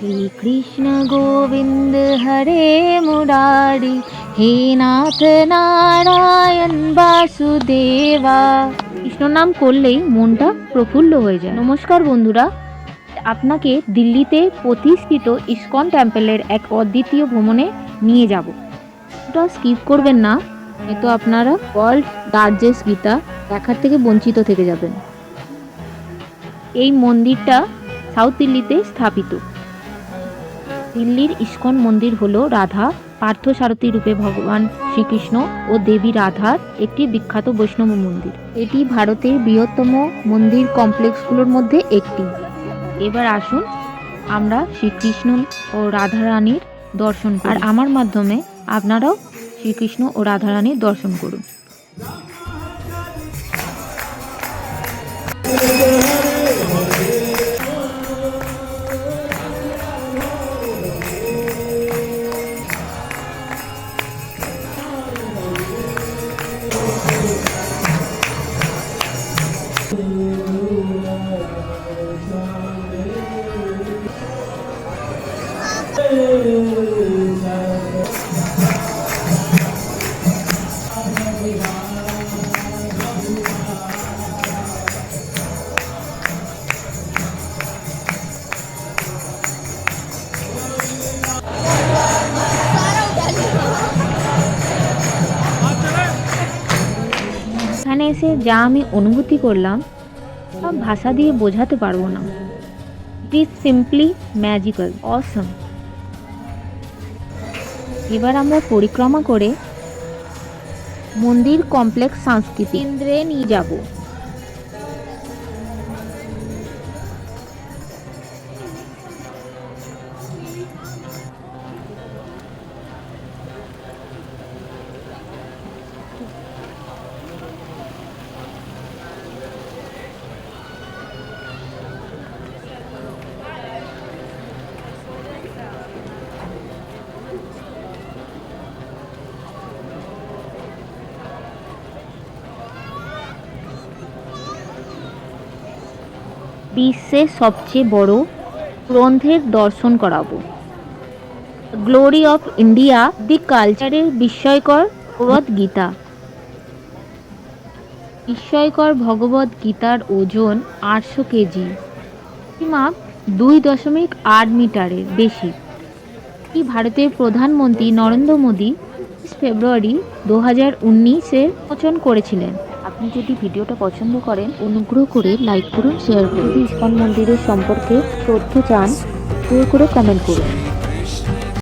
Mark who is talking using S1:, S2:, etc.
S1: কৃষ্ণ গোবিন্দ হরে মুরারি, হে নাথ নারায়ণ বাসুদেবা। কৃষ্ণ নাম করলেই মনটা প্রফুল্ল হয়ে যায়। নমস্কার বন্ধুরা, আপনাকে দিল্লিতে প্রতিষ্ঠিত ইস্কন টেম্পলের এক অদ্বিতীয় ভ্রমণে নিয়ে যাব। ওটা স্কিপ করবেন না তো আপনারা ওয়ার্ল্ড লার্জেস্ট গীতা দেখার থেকে বঞ্চিত থেকে যাবেন। এই মন্দিরটা সাউথ দিল্লিতে স্থাপিত। দিল্লির ইস্কন মন্দির হল রাধা পার্থসারথী রূপে ভগবান শ্রীকৃষ্ণ ও দেবী রাধার একটি বিখ্যাত বৈষ্ণব মন্দির। এটি ভারতের বৃহত্তম মন্দির কমপ্লেক্সগুলোর মধ্যে একটি। এবার আসুন আমরা শ্রীকৃষ্ণ ও রাধারানীর দর্শন আর আমার মাধ্যমে আপনারাও শ্রীকৃষ্ণ ও রাধারানীর দর্শন করুন। এখানে এসে যা আমি অনুভূতি করলাম সব ভাষা দিয়ে বোঝাতে পারবো না ইট ইজ সিম্পলি ম্যাজিক্যাল অসম এবার আমরা পরিক্রমা করে মন্দির কমপ্লেক্স সংস্কৃতি কেন্দ্রে নিয়ে যাব। বিশ্বের সবচেয়ে বড় গ্রন্থের দর্শন করাবো। গ্লোরি অফ ইন্ডিয়া দি কালচারের বিস্ময়কর ভগবত গীতা। বিস্ময়কর ভগবত গীতার ওজন আটশো কেজি। মাপ দুই দশমিক আট মিটারের বেশি। এটি ভারতের প্রধানমন্ত্রী নরেন্দ্র মোদী ফেব্রুয়ারি দু হাজার উনিশে মোচন করেছিলেন। আপনি যদি ভিডিওটা পছন্দ করেন, অনুগ্রহ করে লাইক করুন শেয়ার করুন। ইস্কন মন্দিরের সম্পর্কে তথ্য চান করে কমেন্ট করুন।